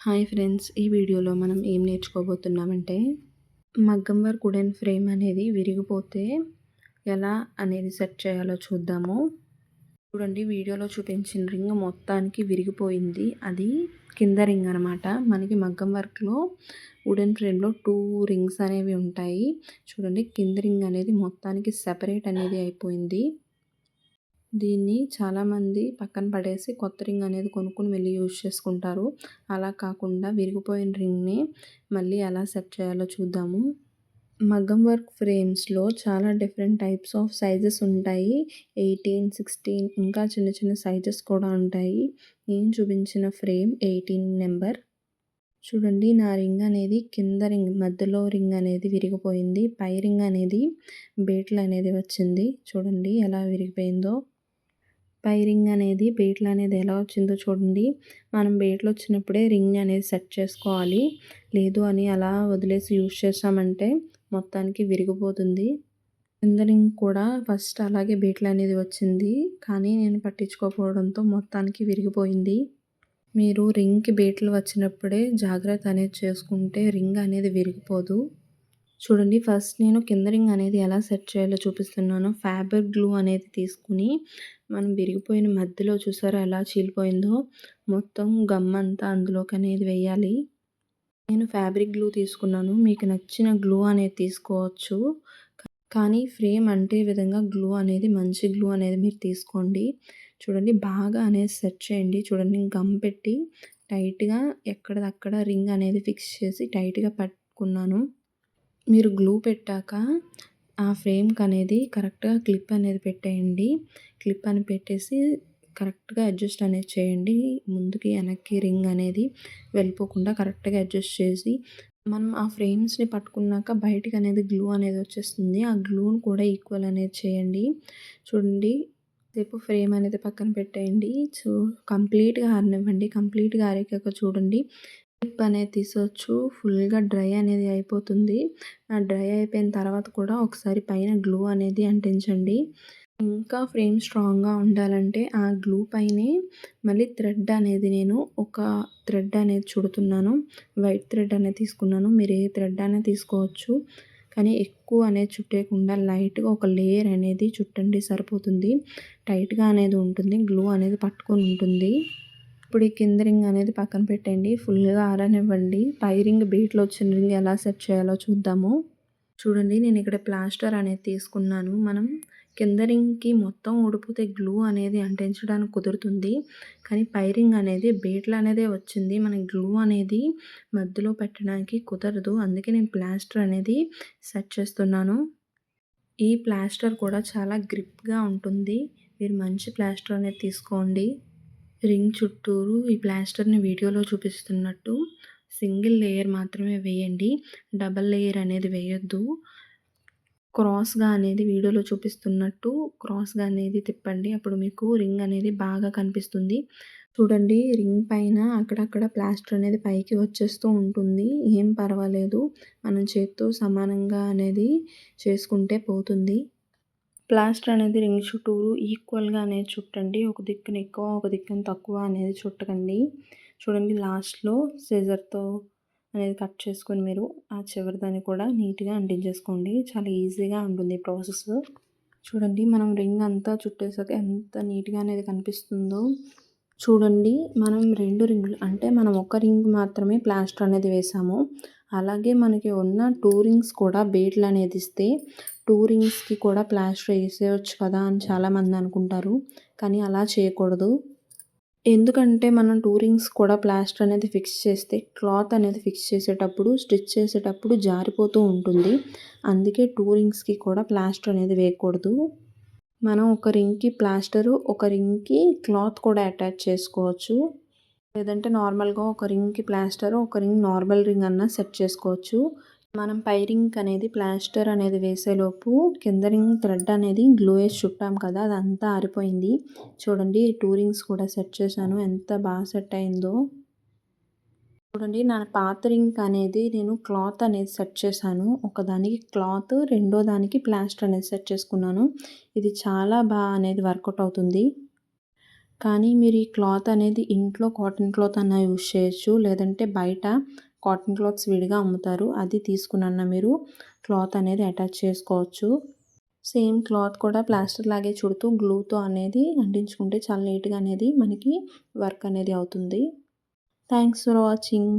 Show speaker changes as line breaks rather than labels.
Hi friends ఈ వీడియోలో మనం ఏం నేర్చుకోబోతున్నామంటే మగ్గం వర్క్ వుడెన్ ఫ్రేమ్ అనేది విరిగిపోతే ఎలా అనేది సెట్ చేయాలో చూద్దాము. చూడండి వీడియోలో చూపించిన రింగ్ మొత్తానికి విరిగిపోయింది. అది కింద రింగ్ అనమాట మనకి మగ్గం వర్క్లో వుడెన్ ఫ్రేమ్లో టూ రింగ్స్ అనేవి ఉంటాయి. చూడండి కింద రింగ్ అనేది మొత్తానికి సెపరేట్ అనేది అయిపోయింది. దీన్ని చాలామంది పక్కన పడేసి కొత్త రింగ్ అనేది కొనుక్కొని వెళ్ళి యూజ్ చేసుకుంటారు. అలా కాకుండా విరిగిపోయిన రింగ్ని మళ్ళీ ఎలా సెట్ చేయాలో చూద్దాము. మగ్గం వర్క్ ఫ్రేమ్స్లో చాలా డిఫరెంట్ టైప్స్ ఆఫ్ సైజెస్ ఉంటాయి. ఎయిటీన్ సిక్స్టీన్ ఇంకా చిన్న చిన్న సైజెస్ కూడా ఉంటాయి. నేను చూపించిన ఫ్రేమ్ ఎయిటీన్ నెంబర్. చూడండి నా రింగ్ అనేది కింద రింగ్ మధ్యలో రింగ్ అనేది విరిగిపోయింది. పై రింగ్ అనేది బేట్లు అనేది వచ్చింది. చూడండి ఎలా విరిగిపోయిందో. రింగ్ అనేది బేట్లు అనేది ఎలా వచ్చిందో చూడండి. మనం బేట్లు వచ్చినప్పుడే రింగ్ అనేది సెట్ చేసుకోవాలి. లేదు అని అలా వదిలేసి యూజ్ చేసామంటే మొత్తానికి విరిగిపోతుంది. కింద రింగ్ కూడా ఫస్ట్ అలాగే బేట్లు అనేది వచ్చింది. కానీ నేను పట్టించుకోకపోవడంతో మొత్తానికి విరిగిపోయింది. మీరు రింగ్కి బేట్లు వచ్చినప్పుడే జాగ్రత్త అనేది చేసుకుంటే రింగ్ అనేది విరిగిపోదు. చూడండి ఫస్ట్ నేను కింద రింగ్ అనేది ఎలా సెట్ చేయాలో చూపిస్తున్నాను. ఫ్యాబ్రిక్ గ్లూ అనేది తీసుకుని మనం విరిగిపోయిన మధ్యలో చూసారా ఎలా చీలిపోయిందో? మొత్తం గమ్ అంతా అందులోకి అనేది వేయాలి. నేను ఫ్యాబ్రిక్ గ్లూ తీసుకున్నాను. మీకు నచ్చిన గ్లూ అనేది తీసుకోవచ్చు. కానీ ఫ్రేమ్ అంటే విధంగా గ్లూ అనేది మంచి గ్లూ అనేది మీరు తీసుకోండి. చూడండి బాగా అనేది సెట్ చేయండి. చూడండి గమ్ పెట్టి టైట్గా ఎక్కడదక్కడ రింగ్ అనేది ఫిక్స్ చేసి టైట్గా పట్టుకున్నాను. మీరు గ్లూ పెట్టాక ఆ ఫ్రేమ్కి అనేది కరెక్ట్గా క్లిప్ అనేది పెట్టేయండి. క్లిప్ అని పెట్టేసి కరెక్ట్గా అడ్జస్ట్ అనేది చేయండి. ముందుకి వెనక్కి రింగ్ అనేది వెళ్ళిపోకుండా కరెక్ట్గా అడ్జస్ట్ చేసి మనం ఆ ఫ్రేమ్స్ని పట్టుకున్నాక బయటికి అనేది గ్లూ అనేది వచ్చేస్తుంది. ఆ గ్లూని కూడా ఈక్వల్ అనేది చేయండి. చూడండి రేపు ఫ్రేమ్ అనేది పక్కన పెట్టేయండి. సో కంప్లీట్గా ఆరినివ్వండి. కంప్లీట్గా ఆరాక చూడండి. క్లిప్ అనేది తీసొచ్చు. ఫుల్గా డ్రై అనేది అయిపోతుంది. ఆ డ్రై అయిపోయిన తర్వాత కూడా ఒకసారి పైన గ్లూ అనేది అంటించండి. ఇంకా ఫ్రేమ్ స్ట్రాంగ్గా ఉండాలంటే ఆ గ్లూ పైనే మళ్ళీ థ్రెడ్ అనేది నేను ఒక థ్రెడ్ అనేది చుడుతున్నాను. వైట్ థ్రెడ్ అనేది తీసుకున్నాను. మీరు ఏ థ్రెడ్ అనేది తీసుకోవచ్చు. కానీ ఎక్కువ అనేది చుట్టేయకుండా లైట్గా ఒక లేయర్ అనేది చుట్టండి సరిపోతుంది. టైట్గా అనేది ఉంటుంది. గ్లూ అనేది పట్టుకొని ఉంటుంది. ఇప్పుడు ఈ కింద రింగ్ అనేది పక్కన పెట్టండి. ఫుల్గా ఆరనివ్వండి. పై రింగ్ బీట్లో వచ్చిన రింగ్ ఎలా సెట్ చేయాలో చూద్దాము. చూడండి నేను ఇక్కడ ప్లాస్టర్ అనేది తీసుకున్నాను. మనం కింద రింగ్కి మొత్తం ఊడిపోతే గ్లూ అనేది అంటించడానికి కుదురుతుంది. కానీ పైరింగ్ అనేది బీట్లు అనేదే వచ్చింది. మన గ్లూ అనేది మధ్యలో పెట్టడానికి కుదరదు. అందుకే నేను ప్లాస్టర్ అనేది సెట్ చేస్తున్నాను. ఈ ప్లాస్టర్ కూడా చాలా గ్రిప్గా ఉంటుంది. మీరు మంచి ప్లాస్టర్ అనేది తీసుకోండి. రింగ్ చుట్టూరు ఈ ప్లాస్టర్ని వీడియోలో చూపిస్తున్నట్టు సింగిల్ లేయర్ మాత్రమే వేయండి. డబల్ లేయర్ అనేది వేయొద్దు. క్రాస్గా అనేది వీడియోలో చూపిస్తున్నట్టు క్రాస్గా అనేది తిప్పండి. అప్పుడు మీకు రింగ్ అనేది బాగా కనిపిస్తుంది. చూడండి రింగ్ పైన అక్కడక్కడ ప్లాస్టర్ అనేది పైకి వచ్చేస్తూ ఉంటుంది. ఏం పర్వాలేదు. మనం చేత్తో సమానంగా అనేది చేసుకుంటే పోతుంది. ప్లాస్టర్ అనేది రింగ్ చుట్టూరు ఈక్వల్గా అనేది చుట్టండి. ఒక దిక్కున ఎక్కువ ఒక దిక్కున తక్కువ అనేది చుట్టకండి. చూడండి లాస్ట్లో సీజర్తో అనేది కట్ చేసుకొని మీరు ఆ చివరి దాన్ని కూడా నీట్గా అంటించేసుకోండి. చాలా ఈజీగా ఉంటుంది ప్రాసెస్. చూడండి మనం రింగ్ అంతా చుట్టేసాక ఎంత నీట్గా అనేది కనిపిస్తుందో. చూడండి మనం రెండు రింగులు అంటే మనం ఒక రింగ్ మాత్రమే ప్లాస్టర్ అనేది వేసాము. అలాగే మనకి ఉన్న టూ రింగ్స్ కూడా బేట్లు అనేది ఇస్తే టూ రింగ్స్కి కూడా ప్లాస్టర్ వేసేయచ్చు కదా అని చాలామంది అనుకుంటారు. కానీ అలా చేయకూడదు. ఎందుకంటే మనం టూ రింగ్స్ కూడా ప్లాస్టర్ అనేది ఫిక్స్ చేస్తే క్లాత్ అనేది ఫిక్స్ చేసేటప్పుడు స్టిచ్ చేసేటప్పుడు జారిపోతూ ఉంటుంది. అందుకే టూ రింగ్స్కి కూడా ప్లాస్టర్ అనేది వేయకూడదు. మనం ఒక రింగ్కి ప్లాస్టరు ఒక రింగ్కి క్లాత్ కూడా అటాచ్ చేసుకోవచ్చు. లేదంటే నార్మల్గా ఒక రింగ్కి ప్లాస్టర్ ఒక రింగ్ నార్మల్ రింగ్ అన్న సెట్ చేసుకోవచ్చు. మనం పైరింగ్ అనేది ప్లాస్టర్ అనేది వేసేలోపు కింద రింగ్ థ్రెడ్ అనేది గ్లో వేసి చుట్టాం కదా అదంతా ఆరిపోయింది. చూడండి టూ రింగ్స్ కూడా సెట్ చేశాను. ఎంత బాగా సెట్ అయిందో. చూడండి నా పాత రింగ్ అనేది నేను క్లాత్ అనేది సెట్ చేశాను. ఒకదానికి క్లాత్ రెండో దానికి ప్లాస్టర్ అనేది సెట్ చేసుకున్నాను. ఇది చాలా బాగా అనేది వర్కౌట్ అవుతుంది. కానీ మీరు ఈ క్లాత్ అనేది ఇంట్లో కాటన్ క్లాత్ అన్న యూస్ చేయొచ్చు. లేదంటే బయట కాటన్ క్లాత్స్ విడిగా అమ్ముతారు. అది తీసుకున్న మీరు క్లాత్ అనేది అటాచ్ చేసుకోవచ్చు. సేమ్ క్లాత్ కూడా ప్లాస్టర్ లాగే చుడుతూ గ్లూతో అనేది అంటించుకుంటే చాలా నీట్గా అనేది మనకి వర్క్ అనేది అవుతుంది. Thanks for watching.